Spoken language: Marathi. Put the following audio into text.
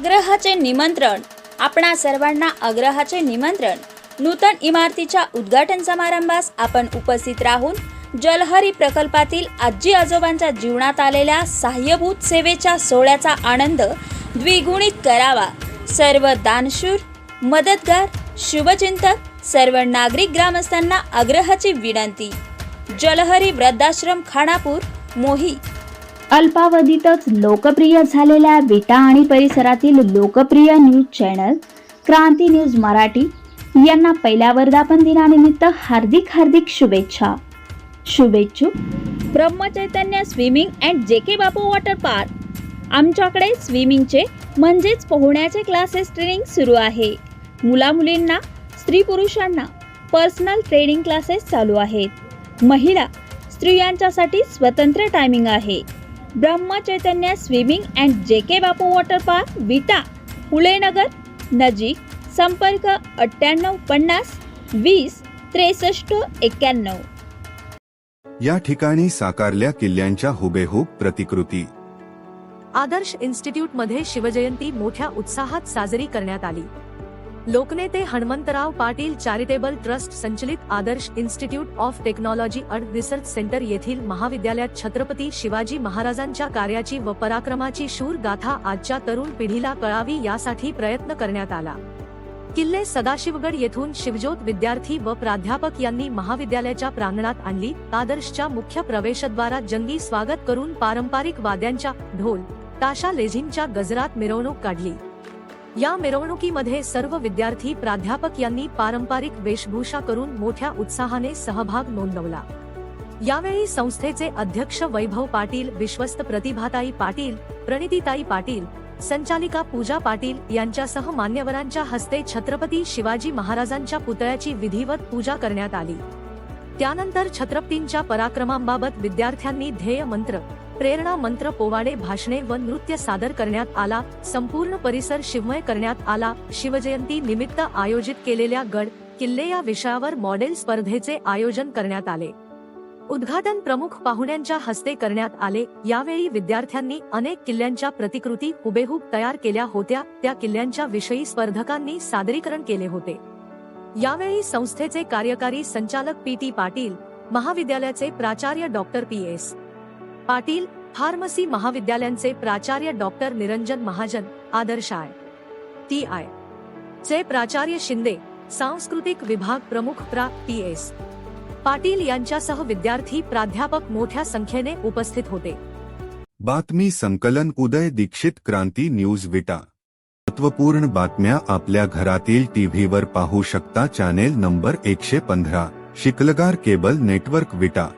आग्रहाचे निमंत्रण. आपणा सर्वांना आग्रहाचे निमंत्रण. नूतन इमारतीच्या उद्घाटन समारंभास आपण उपस्थित राहून जलहरी प्रकल्पातील आजी आजोबांच्या जीवनात आलेल्या सहाय्यभूत सेवेच्या सोहळ्याचा आनंद द्विगुणित करावा. सर्व दानशूर मदतगार शुभचिंतक सर्व नागरिक ग्रामस्थांना आग्रहाची विनंती. जलहरी वृद्धाश्रम खानापूर मोही अल्पावधीतच लोकप्रिय झालेल्या विटा आणि परिसरातील लोकप्रिय news channel Kranti news Marathi यांना पहिल्या वर्धापन दिनानिमित्त हार्दिक हार्दिक शुभेच्छा. शुभेच्छुक ब्रह्मचैतन्य स्विमिंग अँड जे के बापू वॉटर पार्क. आमच्याकडे स्विमिंगचे म्हणजेच पोहण्याचे क्लासेस ट्रेनिंग सुरू आहे. मुला मुलींना स्त्री पुरुषांना पर्सनल ट्रेनिंग क्लासेस चालू आहेत. महिला स्त्रियांच्यासाठी स्वतंत्र टायमिंग आहे. ब्रह्मचैतन्य स्विमिंग अँड जे के बापू वॉटर पार्क विटा हुळेनगर नजीक संपर्क अठ्ठ्याण्णव पन्नास वीस त्रेसष्ट एक्क्याण्णव या ठिकाणी साकारल्या किल्ल्यांच्या हुबेहूब प्रतिकृती. आदर्श इन्स्टिट्यूटमध्ये शिवजयंती मोठ्या उत्साहात साजरी करण्यात आली. लोकनेते हणमंतराव पाटील चॅरिटेबल ट्रस्ट संचलित Adarsh institute of technology and research centre येथील महाविद्यालयात छत्रपती शिवाजी महाराजांच्या कार्याची व पराक्रमाची शूर गाथा आजच्या तरुण पिढीला कळावी यासाठी प्रयत्न करण्यात आला. किल्ले सदाशिवगड येथून शिवज्योत विद्यार्थी व प्राध्यापक यांनी महाविद्यालयाच्या प्रांगणात आणली. आदर्शच्या मुख्य प्रवेशद्वारात जंगी स्वागत करून पारंपरिक वाद्यांच्या ढोल ताशा लेझिमच्या गजरात मिरवणूक काढली. या मिरवणुकीमध्ये सर्व विद्यार्थी प्राध्यापक यांनी पारंपरिक वेशभूषा करून मोठ्या उत्साहाने सहभाग नोंदवला. यावेळी संस्थेचे अध्यक्ष वैभव पाटील विश्वस्त प्रतिभाताई पाटील प्रणितीताई पाटील संचालिका पूजा पाटील यांच्यासह मान्यवरांच्या हस्ते छत्रपती शिवाजी महाराजांच्या पुतळ्याची विधिवत पूजा करण्यात आली. त्यानंतर छत्रपतींच्या पराक्रमांबाबत विद्यार्थ्यांनी ध्येय मंत्र प्रेरणा मंत्र पोवाडे भाषणे व नृत्य सादर करण्यात आला. संपूर्ण परिसर शिवमय करण्यात आला. शिवजयंती निमित्त आयोजित केलेल्या गड किल्ले या विषयावर मॉडेल स्पर्धेचे आयोजन करण्यात आले. उद्घाटन प्रमुख पाहुण्यांच्या हस्ते करण्यात आले. यावेळी विद्यार्थ्यांनी अनेक किल्ल्यांच्या प्रतिकृती हुबेहूब तयार केल्या होत्या. त्या किल्ल्यांच्या विषयी स्पर्धकांनी सादरीकरण केले होते. यावेळी संस्थेचे कार्यकारी संचालक पी टी पाटील महाविद्यालयाचे प्राचार्य doctor P S. Patil pharmacy महाविद्यालयांचे प्राचार्य doctor Niranjan Mahajan Adarsh I T I चे प्राचार्य शिंदे सांस्कृतिक विभाग प्रमुख प्रा. टी एस पाटील यांच्यासह विद्यार्थी प्राध्यापक मोठ्या संख्येने उपस्थित होते. बातमी संकलन उदय दीक्षित क्रांती न्यूज विटा. महत्त्वपूर्ण बातम्या आपल्या घरातील टीव्हीवर पाहू शकता. चॅनेल नंबर एकशे पंधरा. Shikalgar cable network Vita.